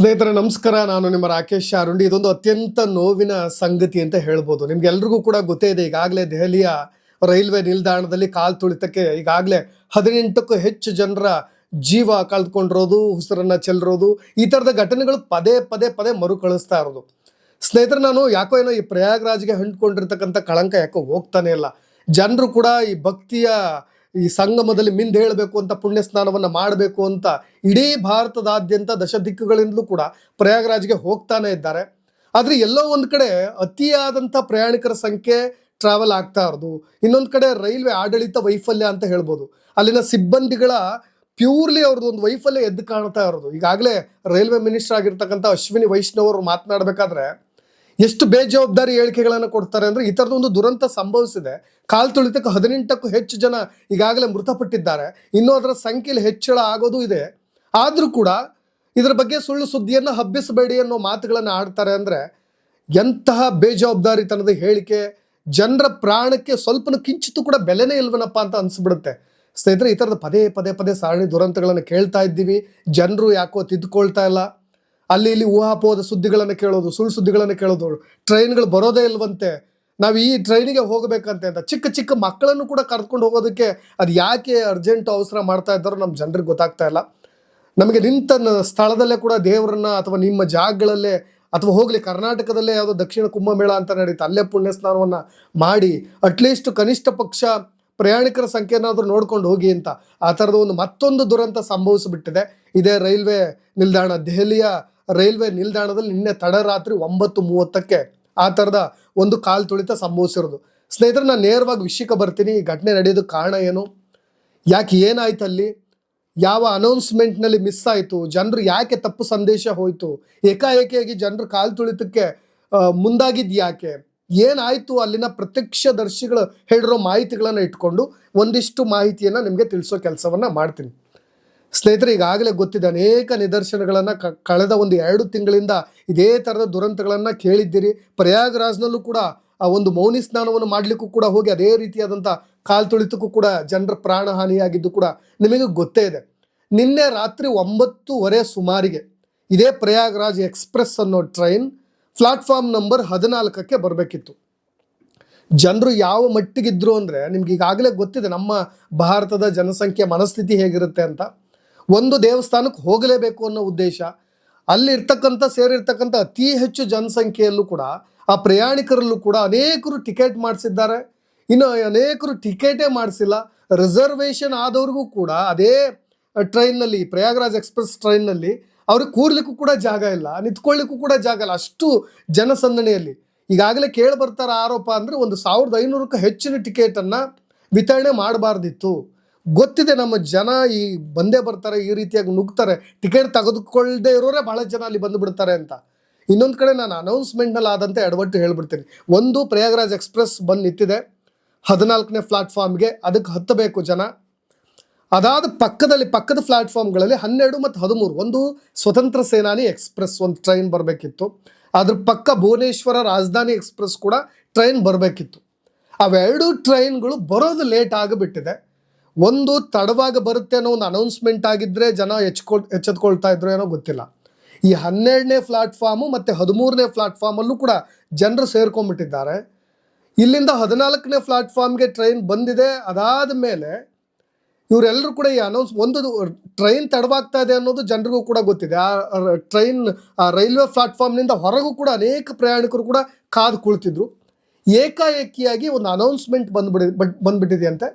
ಸ್ನೇಹಿತರೆ, ನಮಸ್ಕಾರ. ನಾನು ನಿಮ್ಮ ರಾಕೇಶ್ ಅರುಂಡಿ ಇದೊಂದು ಅತ್ಯಂತ ನೋವಿನ ಸಂಗತಿ ಅಂತ ಹೇಳ್ಬೋದು. ನಿಮ್ಗೆಲ್ರಿಗೂ ಕೂಡ ಗೊತ್ತೇ ಇದೆ, ಈಗಾಗಲೇ ದೆಹಲಿಯ ರೈಲ್ವೆ ನಿಲ್ದಾಣದಲ್ಲಿ ಕಾಲು ತುಳಿತಕ್ಕೆ ಈಗಾಗಲೇ ಹದಿನೆಂಟಕ್ಕೂ ಹೆಚ್ಚು ಜನರ ಜೀವ ಕಳೆದುಕೊಂಡಿರೋದು, ಉಸಿರನ್ನ ಚೆಲ್ಲಿರೋದು, ಈ ಥರದ ಘಟನೆಗಳು ಪದೇ ಪದೇ ಪದೇ ಮರುಕಳಿಸ್ತಾ ಇರೋದು. ಸ್ನೇಹಿತರೆ, ನಾನು ಯಾಕೋ ಏನೋ ಈ ಪ್ರಯಾಗ್ರಾಜ್ಗೆ ಹಂಟ್ಕೊಂಡಿರ್ತಕ್ಕಂಥ ಕಳಂಕ ಯಾಕೋ ಹೋಗ್ತಾನೆ ಇಲ್ಲ. ಜನರು ಕೂಡ ಈ ಭಕ್ತಿಯ ಈ ಸಂಗಮದಲ್ಲಿ ಮಿಂದ್ ಹೇಳಬೇಕು ಅಂತ ಪುಣ್ಯ ಸ್ನಾನವನ್ನ ಮಾಡಬೇಕು ಅಂತ ಇಡೀ ಭಾರತದಾದ್ಯಂತ ದಶ ದಿಕ್ಕುಗಳಿಂದಲೂ ಕೂಡ ಪ್ರಯಾಗ್ರಾಜ್ಗೆ ಹೋಗ್ತಾನೆ ಇದ್ದಾರೆ. ಆದರೆ ಎಲ್ಲೋ ಒಂದು ಕಡೆ ಅತಿಯಾದಂಥ ಪ್ರಯಾಣಿಕರ ಸಂಖ್ಯೆ ಟ್ರಾವೆಲ್ ಆಗ್ತಾ ಇರೋದು. ಇನ್ನೊಂದು ಕಡೆ ರೈಲ್ವೆ ಆಡಳಿತ ವೈಫಲ್ಯ ಅಂತ ಹೇಳ್ಬೋದು. ಅಲ್ಲಿನ ಸಿಬ್ಬಂದಿಗಳ ಪ್ಯೂರ್ಲಿ ಅವ್ರದ್ದು ಒಂದು ವೈಫಲ್ಯ ಎದ್ದು ಕಾಣ್ತಾ ಇರೋದು. ಈಗಾಗಲೇ ರೈಲ್ವೆ ಮಿನಿಸ್ಟರ್ ಆಗಿರ್ತಕ್ಕಂಥ ಅಶ್ವಿನಿ ವೈಷ್ಣವ್ ಅವರು ಮಾತನಾಡಬೇಕಾದ್ರೆ ಎಷ್ಟು ಬೇಜವಾಬ್ದಾರಿ ಹೇಳಿಕೆಗಳನ್ನು ಕೊಡ್ತಾರೆ ಅಂದ್ರೆ ಈ ಥರದ ಒಂದು ದುರಂತ ಸಂಭವಿಸಿದೆ. ಕಾಲ್ ತುಳಿತಕ್ಕೆ ಹದಿನೆಂಟಕ್ಕೂ ಹೆಚ್ಚು ಜನ ಈಗಾಗಲೇ ಮೃತಪಟ್ಟಿದ್ದಾರೆ. ಇನ್ನೂ ಅದರ ಸಂಖ್ಯೆಯಲ್ಲಿ ಹೆಚ್ಚಳ ಆಗೋದು ಇದೆ. ಆದರೂ ಕೂಡ ಇದರ ಬಗ್ಗೆ ಸುಳ್ಳು ಸುದ್ದಿಯನ್ನು ಹಬ್ಬಿಸಬೇಡಿ ಅನ್ನೋ ಮಾತುಗಳನ್ನು ಆಡ್ತಾರೆ ಅಂದ್ರೆ ಎಂತಹ ಬೇಜವಾಬ್ದಾರಿತನದ ಹೇಳಿಕೆ. ಜನರ ಪ್ರಾಣಕ್ಕೆ ಸ್ವಲ್ಪನೂ ಕಿಂಚಿತು ಕೂಡ ಬೆಲೆನೇ ಇಲ್ವನಪ್ಪ ಅಂತ ಅನ್ಸ್ಬಿಡುತ್ತೆ. ಸ್ನೇಹಿತರೆ, ಈ ಥರದ ಪದೇ ಪದೇ ಪದೇ ಸಾರಣಿ ದುರಂತಗಳನ್ನು ಕೇಳ್ತಾ ಇದ್ದೀವಿ. ಜನರು ಯಾಕೋ ತಿದ್ದುಕೊಳ್ತಾ ಇಲ್ಲ. ಅಲ್ಲಿ ಇಲ್ಲಿ ಊಹಾಪೋಹದ ಸುದ್ದಿಗಳನ್ನು ಕೇಳೋದು, ಸುಳ್ಳು ಸುದ್ದಿಗಳನ್ನು ಕೇಳೋದು ಟ್ರೈನ್ಗಳು ಬರೋದೇ ಇಲ್ವಂತೆ. ನಾವು ಈ ಟ್ರೈನಿಗೆ ಹೋಗಬೇಕಂತೆ ಅಂತ ಚಿಕ್ಕ ಚಿಕ್ಕ ಮಕ್ಕಳನ್ನು ಕೂಡ ಕರ್ಕೊಂಡು ಹೋಗೋದಕ್ಕೆ ಅದು ಯಾಕೆ ಅರ್ಜೆಂಟ್ ಅವಸರ ಮಾಡ್ತಾ ಇದ್ದಾರೋ ನಮ್ಮ ಜನರಿಗೆ ಗೊತ್ತಾಗ್ತಾ ಇಲ್ಲ. ನಮಗೆ ನಿಂತ ಸ್ಥಳದಲ್ಲೇ ಕೂಡ ದೇವರನ್ನ ಅಥವಾ ನಿಮ್ಮ ಜಾಗಗಳಲ್ಲೇ ಅಥವಾ ಹೋಗಲಿ ಕರ್ನಾಟಕದಲ್ಲೇ ಯಾವುದೋ ದಕ್ಷಿಣ ಕುಂಭಮೇಳ ಅಂತ ನಡೀತು, ಅಲ್ಲೇ ಪುಣ್ಯ ಸ್ನಾನವನ್ನು ಮಾಡಿ ಅಟ್ಲೀಸ್ಟ್ ಕನಿಷ್ಠ ಪಕ್ಷ ಪ್ರಯಾಣಿಕರ ಸಂಖ್ಯೆನಾದರೂ ನೋಡ್ಕೊಂಡು ಹೋಗಿ ಅಂತ ಆ ಥರದ ಒಂದು ಮತ್ತೊಂದು ದುರಂತ ಸಂಭವಿಸಿಬಿಟ್ಟಿದೆ. ಇದೇ ರೈಲ್ವೆ ನಿಲ್ದಾಣ ದೆಹಲಿಯ ರೈಲ್ವೆ ನಿಲ್ದಾಣದಲ್ಲಿ ನಿನ್ನೆ ತಡರಾತ್ರಿ ಒಂಬತ್ತು ಮೂವತ್ತಕ್ಕೆ ಆ ಥರದ ಒಂದು ಕಾಲು ತುಳಿತ ಸಂಭವಿಸಿರೋದು. ಸ್ನೇಹಿತರೆ, ನಾನು ನೇರವಾಗಿ ವಿಷಯಕ್ಕೆ ಬರ್ತೀನಿ. ಈ ಘಟನೆ ನಡೆಯೋದು ಕಾರಣ ಏನು? ಯಾಕೆ ಏನಾಯ್ತು ಅಲ್ಲಿ? ಯಾವ ಅನೌನ್ಸ್ಮೆಂಟ್ನಲ್ಲಿ ಮಿಸ್ ಆಯಿತು? ಜನರು ಯಾಕೆ ತಪ್ಪು ಸಂದೇಶ ಹೋಯಿತು? ಏಕಾಏಕಿಯಾಗಿ ಜನರು ಕಾಲು ತುಳಿತಕ್ಕೆ ಮುಂದಾಗಿದ್ದು ಯಾಕೆ? ಏನಾಯಿತು ಅಲ್ಲಿನ ಪ್ರತ್ಯಕ್ಷದರ್ಶಿಗಳು ಹೇಳಿರೋ ಮಾಹಿತಿಗಳನ್ನು ಇಟ್ಕೊಂಡು ಒಂದಿಷ್ಟು ಮಾಹಿತಿಯನ್ನು ನಿಮಗೆ ತಿಳಿಸೋ ಕೆಲಸವನ್ನು ಮಾಡ್ತೀನಿ. ಸ್ನೇಹಿತರೆ, ಈಗಾಗಲೇ ಗೊತ್ತಿದೆ ಅನೇಕ ನಿದರ್ಶನಗಳನ್ನು ಕಳೆದ ಒಂದು ಎರಡು ತಿಂಗಳಿಂದ ಇದೇ ಥರದ ದುರಂತಗಳನ್ನು ಕೇಳಿದ್ದೀರಿ. ಪ್ರಯಾಗ್ರಾಜ್ನಲ್ಲೂ ಕೂಡ ಆ ಒಂದು ಮೌನಿ ಸ್ನಾನವನ್ನು ಮಾಡಲಿಕ್ಕೂ ಕೂಡ ಹೋಗಿ ಅದೇ ರೀತಿಯಾದಂಥ ಕಾಲು ತುಳಿತಕ್ಕೂ ಕೂಡ ಜನರ ಪ್ರಾಣ ಹಾನಿಯಾಗಿದ್ದು ಕೂಡ ನಿಮಗೆ ಗೊತ್ತೇ ಇದೆ. ನಿನ್ನೆ ರಾತ್ರಿ ಒಂಬತ್ತುವರೆ ಸುಮಾರಿಗೆ ಇದೇ ಪ್ರಯಾಗ್ರಾಜ್ ಎಕ್ಸ್ಪ್ರೆಸ್ ಅನ್ನೋ ಟ್ರೈನ್ ಪ್ಲಾಟ್ಫಾರ್ಮ್ ನಂಬರ್ ಹದಿನಾಲ್ಕಕ್ಕೆ ಬರಬೇಕಿತ್ತು. ಜನರು ಯಾವ ಮಟ್ಟಿಗಿದ್ರು ಅಂದರೆ ನಿಮ್ಗೆ ಈಗಾಗಲೇ ಗೊತ್ತಿದೆ ನಮ್ಮ ಭಾರತದ ಜನಸಂಖ್ಯೆ ಮನಸ್ಥಿತಿ ಹೇಗಿರುತ್ತೆ ಅಂತ. ಒಂದು ದೇವಸ್ಥಾನಕ್ಕೆ ಹೋಗಲೇಬೇಕು ಅನ್ನೋ ಉದ್ದೇಶ ಅಲ್ಲಿ ಇರ್ತಕ್ಕಂಥ ಸೇರಿರ್ತಕ್ಕಂಥ ಅತಿ ಹೆಚ್ಚು ಜನಸಂಖ್ಯೆಯಲ್ಲೂ ಕೂಡ, ಆ ಪ್ರಯಾಣಿಕರಲ್ಲೂ ಕೂಡ ಅನೇಕರು ಟಿಕೆಟ್ ಮಾಡಿಸಿದ್ದಾರೆ. ಇನ್ನು ಅನೇಕರು ಟಿಕೆಟೇ ಮಾಡಿಸಿಲ್ಲ. ರಿಸರ್ವೇಷನ್ ಆದವ್ರಿಗೂ ಕೂಡ ಅದೇ ಟ್ರೈನ್ನಲ್ಲಿ, ಪ್ರಯಾಗ್ರಾಜ್ ಎಕ್ಸ್ಪ್ರೆಸ್ ಟ್ರೈನ್ನಲ್ಲಿ ಅವ್ರಿಗೆ ಕೂರ್ಲಿಕ್ಕೂ ಕೂಡ ಜಾಗ ಇಲ್ಲ, ನಿಂತ್ಕೊಳ್ಳಿಕ್ಕೂ ಕೂಡ ಜಾಗ ಇಲ್ಲ, ಅಷ್ಟು ಜನಸಂದಣಿಯಲ್ಲಿ. ಈಗಾಗಲೇ ಕೇಳಿ ಬರ್ತಾರ ಆರೋಪ ಅಂದರೆ ಒಂದು ಸಾವಿರದ ಐನೂರಕ್ಕೂ ಹೆಚ್ಚಿನ ಟಿಕೆಟನ್ನು ವಿತರಣೆ ಮಾಡಬಾರ್ದಿತ್ತು. ಗೊತ್ತಿದೆ ನಮ್ಮ ಜನ ಈ ಬಂದೇ ಬರ್ತಾರೆ, ಈ ರೀತಿಯಾಗಿ ನುಗ್ತಾರೆ ಟಿಕೆಟ್ ತೆಗೆದುಕೊಳ್ಳದೆ ಇರೋರೇ ಬಹಳ ಜನ ಅಲ್ಲಿ ಬಂದು ಬಿಡ್ತಾರೆ ಅಂತ. ಇನ್ನೊಂದು ಕಡೆ ನಾನು ಅನೌನ್ಸ್ಮೆಂಟ್ನಲ್ಲಿ ಆದಂತೆ ಎಡವಟ್ಟು ಹೇಳ್ಬಿಡ್ತೀನಿ. ಒಂದು ಪ್ರಯಾಗರಾಜ್ ಎಕ್ಸ್ಪ್ರೆಸ್ ಬಂದು ನಿಂತಿದೆ, ಹದಿನಾಲ್ಕನೇ ಪ್ಲಾಟ್ಫಾರ್ಮ್ಗೆ ಅದಕ್ಕೆ ಹತ್ತಬೇಕು ಜನ. ಅದಾದ ಪಕ್ಕದಲ್ಲಿ, ಪಕ್ಕದ ಪ್ಲಾಟ್ಫಾರ್ಮ್ಗಳಲ್ಲಿ ಹನ್ನೆರಡು ಮತ್ತು ಹದಿಮೂರು, ಒಂದು ಸ್ವತಂತ್ರ ಸೇನಾನಿ ಎಕ್ಸ್ಪ್ರೆಸ್ ಒಂದು ಟ್ರೈನ್ ಬರಬೇಕಿತ್ತು. ಅದ್ರ ಪಕ್ಕ ಭುವನೇಶ್ವರ ರಾಜಧಾನಿ ಎಕ್ಸ್ಪ್ರೆಸ್ ಕೂಡ ಟ್ರೈನ್ ಬರಬೇಕಿತ್ತು. ಅವೆರಡು ಟ್ರೈನ್ಗಳು ಬರೋದು ಲೇಟ್ ಆಗಿಬಿಟ್ಟಿದೆ ಒಂದು ತಡವಾಗ ಬರುತ್ತೆ ಅನ್ನೋ ಒಂದು ಅನೌನ್ಸ್ಮೆಂಟ್ ಆಗಿದ್ರೆ ಜನ ಎಚ್ಕೊಳ್ ಎಚ್ಚೆತ್ಕೊಳ್ತಾ ಇದ್ರು ಏನೋ ಗೊತ್ತಿಲ್ಲ. ಈ ಹನ್ನೆರಡನೇ ಪ್ಲಾಟ್ಫಾರ್ಮು ಮತ್ತು ಹದಿಮೂರನೇ ಪ್ಲಾಟ್ಫಾರ್ಮಲ್ಲೂ ಕೂಡ ಜನರು ಸೇರ್ಕೊಂಡ್ಬಿಟ್ಟಿದ್ದಾರೆ. ಇಲ್ಲಿಂದ ಹದಿನಾಲ್ಕನೇ ಪ್ಲಾಟ್ಫಾರ್ಮ್ಗೆ ಟ್ರೈನ್ ಬಂದಿದೆ. ಅದಾದ ಮೇಲೆ ಇವರೆಲ್ಲರೂ ಕೂಡ ಈ ಅನೌನ್ಸ್ ಒಂದು ಟ್ರೈನ್ ತಡವಾಗ್ತಾ ಇದೆ ಅನ್ನೋದು ಜನರಿಗೂ ಕೂಡ ಗೊತ್ತಿದೆ. ಆ ಟ್ರೈನ್ ಆ ರೈಲ್ವೆ ಪ್ಲಾಟ್ಫಾರ್ಮ್ನಿಂದ ಹೊರಗೂ ಕೂಡ ಅನೇಕ ಪ್ರಯಾಣಿಕರು ಕೂಡ ಕಾದು ಕುಳಿತಿದ್ರು. ಏಕಾಏಕಿಯಾಗಿ ಒಂದು ಅನೌನ್ಸ್ಮೆಂಟ್ ಬಂದ್ಬಿಡಿ ಬಟ್ ಬಂದ್ಬಿಟ್ಟಿದೆಯಂತೆ.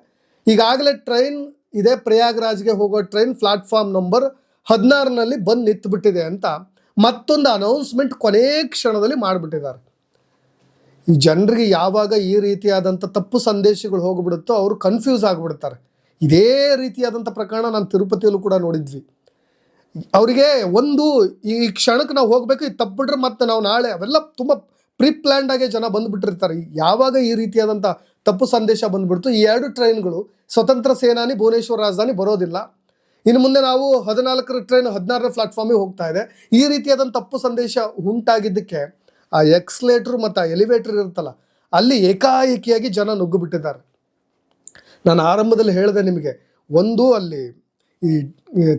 ಈಗಾಗಲೇ ಟ್ರೈನ್ ಇದೇ, ಪ್ರಯಾಗ್ರಾಜ್ಗೆ ಹೋಗೋ ಟ್ರೈನ್ ಪ್ಲಾಟ್ಫಾರ್ಮ್ ನಂಬರ್ ಹದಿನಾರನಲ್ಲಿ ಬಂದು ನಿಂತುಬಿಟ್ಟಿದೆ ಅಂತ ಮತ್ತೊಂದು ಅನೌನ್ಸ್ಮೆಂಟ್ ಕೊನೇ ಕ್ಷಣದಲ್ಲಿ ಮಾಡಿಬಿಟ್ಟಿದ್ದಾರೆ. ಈ ಜನರಿಗೆ ಯಾವಾಗ ಈ ರೀತಿಯಾದಂಥ ತಪ್ಪು ಸಂದೇಶಗಳು ಹೋಗ್ಬಿಡುತ್ತೋ ಅವರು ಕನ್ಫ್ಯೂಸ್ ಆಗಿಬಿಡ್ತಾರೆ. ಇದೇ ರೀತಿಯಾದಂಥ ಪ್ರಕರಣ ನಾನು ತಿರುಪತಿಯಲ್ಲೂ ಕೂಡ ನೋಡಿದ್ವಿ. ಅವರಿಗೆ ಒಂದು ಈ ಕ್ಷಣಕ್ಕೆ ನಾವು ಹೋಗ್ಬೇಕು ಇದು ತಪ್ಪಿಬಿಟ್ರೆ ಮತ್ತೆ ನಾವು ನಾಳೆ ಅವೆಲ್ಲ ತುಂಬ ಪ್ರೀ ಆಗಿ ಜನ ಬಂದ್ಬಿಟ್ಟಿರ್ತಾರೆ. ಯಾವಾಗ ಈ ರೀತಿಯಾದಂಥ ತಪ್ಪು ಸಂದೇಶ ಬಂದ್ಬಿಡ್ತು, ಈ ಎರಡು ಟ್ರೈನ್ಗಳು ಸ್ವತಂತ್ರ ಸೇನಾನಿ ಭುವನೇಶ್ವರ ರಾಜಧಾನಿ ಬರೋದಿಲ್ಲ. ಇನ್ನು ಮುಂದೆ ನಾವು ಹದಿನಾಲ್ಕರ ಟ್ರೈನ್ ಹದಿನಾರನೇ ಪ್ಲಾಟ್ಫಾರ್ಮಿಗೆ ಹೋಗ್ತಾ ಇದೆ. ಈ ರೀತಿಯಾದಂಥ ತಪ್ಪು ಸಂದೇಶ ಉಂಟಾಗಿದ್ದಕ್ಕೆ ಆ ಎಕ್ಸ್ಲೇಟ್ರ್ ಮತ್ತು ಆ ಎಲಿವೇಟರ್ ಇರುತ್ತಲ್ಲ, ಅಲ್ಲಿ ಏಕಾಏಕಿಯಾಗಿ ಜನ ನುಗ್ಗು ಬಿಟ್ಟಿದ್ದಾರೆ ನಾನು ಆರಂಭದಲ್ಲಿ ಹೇಳಿದೆ ನಿಮಗೆ, ಒಂದು ಅಲ್ಲಿ ಈ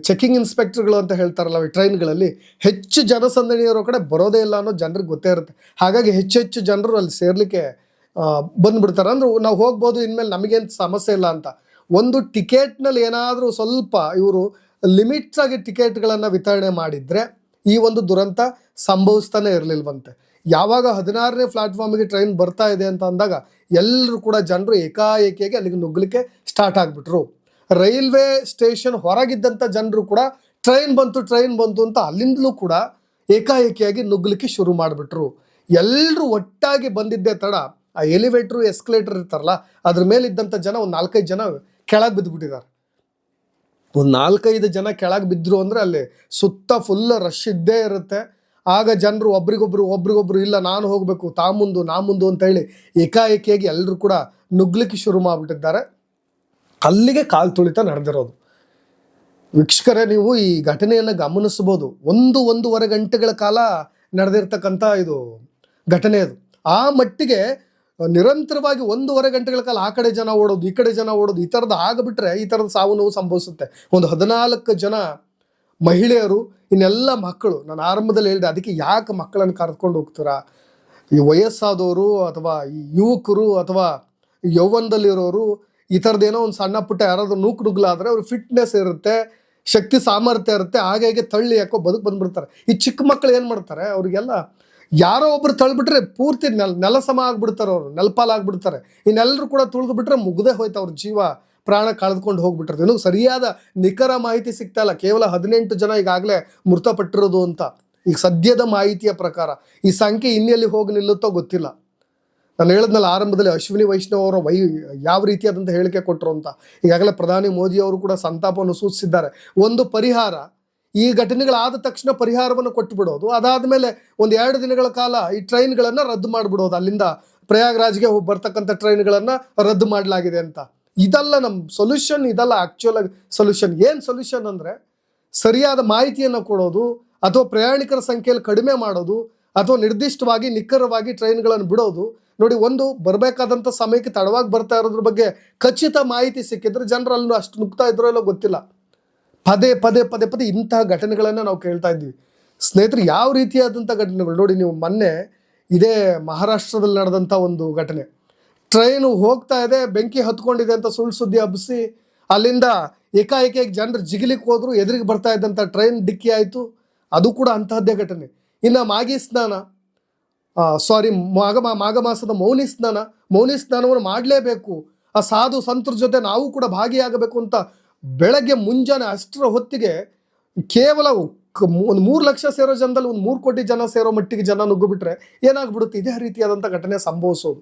ಚೆಕಿಂಗ್ ಇನ್ಸ್ಪೆಕ್ಟರ್ಗಳು ಅಂತ ಹೇಳ್ತಾರಲ್ಲ, ಈ ಟ್ರೈನ್ಗಳಲ್ಲಿ ಹೆಚ್ಚು ಜನಸಂದಣಿ ಇರೋ ಕಡೆ ಬರೋದೇ ಇಲ್ಲ ಅನ್ನೋ ಜನರಿಗೆ ಗೊತ್ತೇ ಇರುತ್ತೆ. ಹಾಗಾಗಿ ಹೆಚ್ಚು ಹೆಚ್ಚು ಜನರು ಅಲ್ಲಿ ಸೇರಲಿಕ್ಕೆ ಬಂದ್ಬಿಡ್ತಾರೆ. ಅಂದ್ರೆ ನಾವು ಹೋಗ್ಬೋದು, ಇನ್ಮೇಲೆ ನಮಗೇನು ಸಮಸ್ಯೆ ಇಲ್ಲ ಅಂತ. ಒಂದು ಟಿಕೆಟ್ನಲ್ಲಿ ಏನಾದರೂ ಸ್ವಲ್ಪ ಇವರು ಲಿಮಿಟ್ಸ್ ಆಗಿ ಟಿಕೆಟ್ಗಳನ್ನು ವಿತರಣೆ ಮಾಡಿದರೆ ಈ ಒಂದು ದುರಂತ ಸಂಭವಿಸ್ತಾನೆ ಇರಲಿಲ್ವಂತೆ. ಯಾವಾಗ ಹದಿನಾರನೇ ಪ್ಲಾಟ್ಫಾರ್ಮ್ಗೆ ಟ್ರೈನ್ ಬರ್ತಾ ಇದೆ ಅಂತ ಅಂದಾಗ ಎಲ್ಲರೂ ಕೂಡ ಜನರು ಏಕಾಏಕಿಯಾಗಿ ಅಲ್ಲಿಗೆ ನುಗ್ಗಲಿಕ್ಕೆ ಸ್ಟಾರ್ಟ್ ಆಗಿಬಿಟ್ರು. ರೈಲ್ವೆ ಸ್ಟೇಷನ್ ಹೊರಗಿದ್ದಂಥ ಜನರು ಕೂಡ ಟ್ರೈನ್ ಬಂತು ಟ್ರೈನ್ ಬಂತು ಅಂತ ಅಲ್ಲಿಂದಲೂ ಕೂಡ ಏಕಾಏಕಿಯಾಗಿ ನುಗ್ಗಲಿಕ್ಕೆ ಶುರು ಮಾಡಿಬಿಟ್ರು. ಎಲ್ಲರೂ ಒಟ್ಟಾಗಿ ಬಂದಿದ್ದೇ ತಡ, ಆ ಎಲಿವೇಟ್ರು ಎಸ್ಕಲೇಟರ್ ಇರ್ತಾರಲ್ಲ, ಅದ್ರ ಮೇಲೆ ಇದ್ದಂಥ ಜನ ಒಂದು ನಾಲ್ಕೈದು ಜನ ಕೆಳಗೆ ಬಿದ್ದುಬಿಟ್ಟಿದ್ದಾರೆ ಒಂದು ನಾಲ್ಕೈದು ಜನ ಕೆಳಗೆ ಬಿದ್ದರು ಅಂದರೆ ಅಲ್ಲಿ ಸುತ್ತ ಫುಲ್ ರಶ್ ಇದ್ದೇ ಇರುತ್ತೆ. ಆಗ ಜನರು ಒಬ್ರಿಗೊಬ್ರು ಒಬ್ರಿಗೊಬ್ರು, ಇಲ್ಲ, ನಾನು ಹೋಗಬೇಕು, ತಾ ಮುಂದು, ನಾ ಮುಂದು ಅಂತ ಹೇಳಿ ಏಕಾಏಕಿಯಾಗಿ ಎಲ್ಲರೂ ಕೂಡ ನುಗ್ಲಿಕ್ಕೆ ಶುರು ಮಾಡಿಬಿಟ್ಟಿದ್ದಾರೆ. ಅಲ್ಲಿಗೆ ಕಾಲು ತುಳಿತ ನಡೆದಿರೋದು. ವೀಕ್ಷಕರೇ, ನೀವು ಈ ಘಟನೆಯನ್ನು ಗಮನಿಸ್ಬೋದು ಒಂದು ಒಂದೂವರೆ ಗಂಟೆಗಳ ಕಾಲ ನಡೆದಿರ್ತಕ್ಕಂಥ ಇದು ಘಟನೆ ಅದು. ಆ ಮಟ್ಟಿಗೆ ನಿರಂತರವಾಗಿ ಒಂದೂವರೆ ಗಂಟೆಗಳ ಕಾಲ ಆ ಕಡೆ ಜನ ಓಡೋದು, ಈ ಕಡೆ ಜನ ಓಡೋದು, ಈ ಥರದ್ದು ಆಗಿಬಿಟ್ರೆ ಈ ಥರದ ಸಾವು ನೋವು ಸಂಭವಿಸುತ್ತೆ. ಒಂದು ಹದಿನಾಲ್ಕು ಜನ ಮಹಿಳೆಯರು, ಇನ್ನೆಲ್ಲ ಮಕ್ಕಳು. ನಾನು ಆರಂಭದಲ್ಲಿ ಹೇಳಿದೆ, ಅದಕ್ಕೆ ಯಾಕೆ ಮಕ್ಕಳನ್ನು ಕರೆದುಕೊಂಡು ಹೋಗ್ತೀರಾ? ಈ ವಯಸ್ಸಾದವರು ಅಥವಾ ಈ ಯುವಕರು ಅಥವಾ ಯೌವನದಲ್ಲಿರೋರು ಈ ಥರದ್ದೇನೋ ಒಂದು ಸಣ್ಣ ಪುಟ್ಟ ಯಾರಾದರೂ ನೂಕು ನುಗ್ಲಾದ್ರೆ ಅವ್ರ ಫಿಟ್ನೆಸ್ ಇರುತ್ತೆ, ಶಕ್ತಿ ಸಾಮರ್ಥ್ಯ ಇರುತ್ತೆ, ಹಾಗೆ ತಳ್ಳಿ ಯಾಕೋ ಬದುಕು ಬಂದ್ಬಿಡ್ತಾರೆ. ಈ ಚಿಕ್ಕ ಮಕ್ಕಳು ಏನು ಮಾಡ್ತಾರೆ, ಅವರಿಗೆಲ್ಲ ಯಾರೋ ಒಬ್ರು ತಳ್ಬಿಟ್ರೆ ಪೂರ್ತಿ ನೆಲ ನೆಲ ಸಮ ಆಗ್ಬಿಡ್ತಾರೆ ಅವರು, ನೆಲಪಾಲ ಆಗ್ಬಿಡ್ತಾರೆ. ಇನ್ನೆಲ್ಲರೂ ಕೂಡ ತುಳಿದು ಬಿಟ್ರೆ ಮುಗ್ದೇ ಹೋಯ್ತು ಅವ್ರ ಜೀವ, ಪ್ರಾಣ ಕಳೆದುಕೊಂಡು ಹೋಗ್ಬಿಟ್ಟಿರ್ತದೆ ಇನ್ನು ಸರಿಯಾದ ನಿಖರ ಮಾಹಿತಿ ಸಿಗ್ತಾ ಇಲ್ಲ. ಕೇವಲ ಹದಿನೆಂಟು ಜನ ಈಗಾಗಲೇ ಮೃತಪಟ್ಟಿರೋದು ಅಂತ. ಈಗ ಸದ್ಯದ ಮಾಹಿತಿಯ ಪ್ರಕಾರ ಈ ಸಂಖ್ಯೆ ಇನ್ನೆಲ್ಲಿ ಹೋಗಿ ನಿಲ್ಲುತ್ತೋ ಗೊತ್ತಿಲ್ಲ. ನಾನು ಹೇಳಿದ್ನಲ್ಲ, ಆರಂಭದಲ್ಲಿ ಅಶ್ವಿನಿ ವೈಷ್ಣವ್ ಅವರ ವೈ ಯಾವ ರೀತಿಯಾದಂಥ ಹೇಳಿಕೆ ಕೊಟ್ಟರು ಅಂತ. ಈಗಾಗಲೇ ಪ್ರಧಾನಿ ಮೋದಿ ಅವರು ಕೂಡ ಸಂತಾಪವನ್ನು ಸೂಚಿಸಿದ್ದಾರೆ. ಒಂದು ಪರಿಹಾರ, ಈ ಘಟನೆಗಳಾದ ತಕ್ಷಣ ಪರಿಹಾರವನ್ನು ಕೊಟ್ಟು ಬಿಡೋದು ಅದಾದಮೇಲೆ ಒಂದು ಎರಡು ದಿನಗಳ ಕಾಲ ಈ ಟ್ರೈನ್ಗಳನ್ನು ರದ್ದು ಮಾಡಿಬಿಡೋದು, ಅಲ್ಲಿಂದ ಪ್ರಯಾಗ್ರಾಜ್ಗೆ ಹೋಗಿ ಬರ್ತಕ್ಕಂಥ ಟ್ರೈನ್ಗಳನ್ನು ರದ್ದು ಮಾಡಲಾಗಿದೆ ಅಂತ. ಇದಲ್ಲ ನಮ್ಮ ಸೊಲ್ಯೂಷನ್ ಇದಲ್ಲ ಆ್ಯಕ್ಚುಲ್ ಆಗಿ ಸೊಲ್ಯೂಷನ್ ಏನು ಸೊಲ್ಯೂಷನ್ ಅಂದರೆ, ಸರಿಯಾದ ಮಾಹಿತಿಯನ್ನು ಕೊಡೋದು, ಅಥವಾ ಪ್ರಯಾಣಿಕರ ಸಂಖ್ಯೆಯಲ್ಲಿ ಕಡಿಮೆ ಮಾಡೋದು, ಅಥವಾ ನಿರ್ದಿಷ್ಟವಾಗಿ ನಿಖರವಾಗಿ ಟ್ರೈನ್ಗಳನ್ನು ಬಿಡೋದು ನೋಡಿ, ಒಂದು ಬರಬೇಕಾದಂಥ ಸಮಯಕ್ಕೆ ತಡವಾಗಿ ಬರ್ತಾ ಇರೋದ್ರ ಬಗ್ಗೆ ಖಚಿತ ಮಾಹಿತಿ ಸಿಕ್ಕಿದ್ರೆ ಜನರು ಅಲ್ಲೂ ಅಷ್ಟು ನುಗ್ತಾ ಇದ್ರೋ ಇಲ್ಲೋ ಗೊತ್ತಿಲ್ಲ. ಪದೇ ಪದೇ ಪದೇ ಪದೇ ಇಂತಹ ಘಟನೆಗಳನ್ನು ನಾವು ಕೇಳ್ತಾ ಇದ್ವಿ. ಸ್ನೇಹಿತರು, ಯಾವ ರೀತಿಯಾದಂಥ ಘಟನೆಗಳು? ನೋಡಿ, ನೀವು ಮೊನ್ನೆ ಇದೇ ಮಹಾರಾಷ್ಟ್ರದಲ್ಲಿ ನಡೆದಂಥ ಒಂದು ಘಟನೆ. ಟ್ರೈನು ಹೋಗ್ತಾ ಇದೆ, ಬೆಂಕಿ ಹತ್ಕೊಂಡಿದೆ ಅಂತ ಸುಳ್ಳು ಸುದ್ದಿ ಹಬ್ಬಿಸಿ ಅಲ್ಲಿಂದ ಏಕಾಏಕಿ ಜನರು ಜಿಗಿಲಿಕ್ಕೆ ಹೋದ್ರು, ಎದುರಿಗೆ ಬರ್ತಾ ಇದ್ದಂಥ ಟ್ರೈನ್ ಡಿಕ್ಕಿ ಆಯಿತು. ಅದು ಕೂಡ ಅಂತಹದ್ದೇ ಘಟನೆ. ಇನ್ನು ಮಾಗಿ ಸ್ನಾನ. ಸಾರಿ ಮಾಘ ಮಾಘ ಮಾಸದ ಮೌನಿ ಸ್ನಾನ, ಮೌನಿ ಸ್ನಾನವನ್ನು ಮಾಡಲೇಬೇಕು. ಆ ಸಾಧು ಸಂತರ ಜೊತೆ ನಾವು ಕೂಡ ಭಾಗಿಯಾಗಬೇಕು ಅಂತ ಬೆಳಗ್ಗೆ ಮುಂಜಾನೆ ಅಷ್ಟರ ಹೊತ್ತಿಗೆ ಕೇವಲ ಒಂದು ಮೂರು ಲಕ್ಷ ಸೇರೋ ಜನದಲ್ಲಿ ಒಂದು ಮೂರು ಕೋಟಿ ಜನ ಸೇರೋ ಮಟ್ಟಿಗೆ ಜನ ನುಗ್ಗುಬಿಟ್ರೆ ಏನಾಗ್ಬಿಡುತ್ತೆ? ಇದೇ ರೀತಿಯಾದಂಥ ಘಟನೆ ಸಂಭವಿಸೋದು.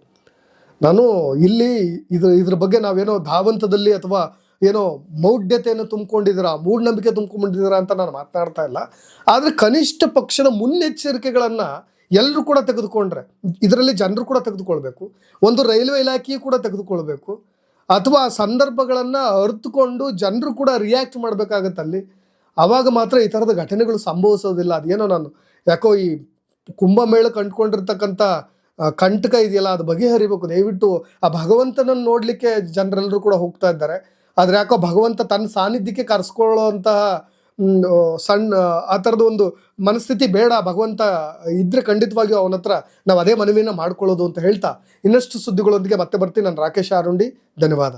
ನಾನು ಇಲ್ಲಿ ಇದ್ರ ಇದ್ರ ಬಗ್ಗೆ ನಾವೇನೋ ಧಾವಂತದಲ್ಲಿ ಅಥವಾ ಏನೋ ಮೌಢ್ಯತೆಯನ್ನು ತುಂಬಿಕೊಂಡಿದ್ದೀರಾ, ಮೂಢನಂಬಿಕೆ ತುಂಬಿಕೊಂಡಿದ್ದೀರಾ ಅಂತ ನಾನು ಮಾತನಾಡ್ತಾ ಇಲ್ಲ. ಆದರೆ ಕನಿಷ್ಠ ಪಕ್ಷದ ಮುನ್ನೆಚ್ಚರಿಕೆಗಳನ್ನು ಎಲ್ಲರೂ ಕೂಡ ತೆಗೆದುಕೊಂಡ್ರೆ. ಇದರಲ್ಲಿ ಜನರು ಕೂಡ ತೆಗೆದುಕೊಳ್ಬೇಕು. ಒಂದು ರೈಲ್ವೆ ಇಲಾಖೆಯು ಕೂಡ ತೆಗೆದುಕೊಳ್ಬೇಕು. ಅಥವಾ ಆ ಸಂದರ್ಭಗಳನ್ನು ಅರ್ಥಕೊಂಡು ಜನರು ಕೂಡ ರಿಯಾಕ್ಟ್ ಮಾಡಬೇಕಾಗತ್ತೆ ಅಲ್ಲಿ. ಆವಾಗ ಮಾತ್ರ ಈ ಥರದ ಘಟನೆಗಳು ಸಂಭವಿಸೋದಿಲ್ಲ. ಅದೇನೋ ನಾನು ಯಾಕೋ ಈ ಕುಂಭಮೇಳ ಕಂಡುಕೊಂಡಿರ್ತಕ್ಕಂಥ ಕಂಟಕ ಇದೆಯಲ್ಲ ಅದು ಬಗೆಹರಿಬೇಕು. ದಯವಿಟ್ಟು ಆ ಭಗವಂತನನ್ನು ನೋಡಲಿಕ್ಕೆ ಜನರೆಲ್ಲರೂ ಕೂಡ ಹೋಗ್ತಾ ಇದ್ದಾರೆ. ಆದರೆ ಯಾಕೋ ಭಗವಂತ ತನ್ನ ಸಾನ್ನಿಧ್ಯಕ್ಕೆ ಕರೆಸ್ಕೊಳ್ಳೋಂತಹ ಮ್, ಆ, ಸಣ್ಣ, ಆ ಥರದ ಒಂದು ಮನಸ್ಥಿತಿ ಬೇಡ. ಭಗವಂತ ಇದ್ರೆ ಖಂಡಿತವಾಗಿಯೂ ಅವನ ಹತ್ರ ನಾವು ಅದೇ ಮನವಿಯನ್ನು ಮಾಡ್ಕೊಳ್ಳೋದು ಅಂತ ಹೇಳ್ತಾ ಇನ್ನಷ್ಟು ಸುದ್ದಿಗಳೊಂದಿಗೆ ಮತ್ತೆ ಬರ್ತೀನಿ. ನಾನು ರಾಕೇಶ್ ಆರುಂಡಿ. ಧನ್ಯವಾದ.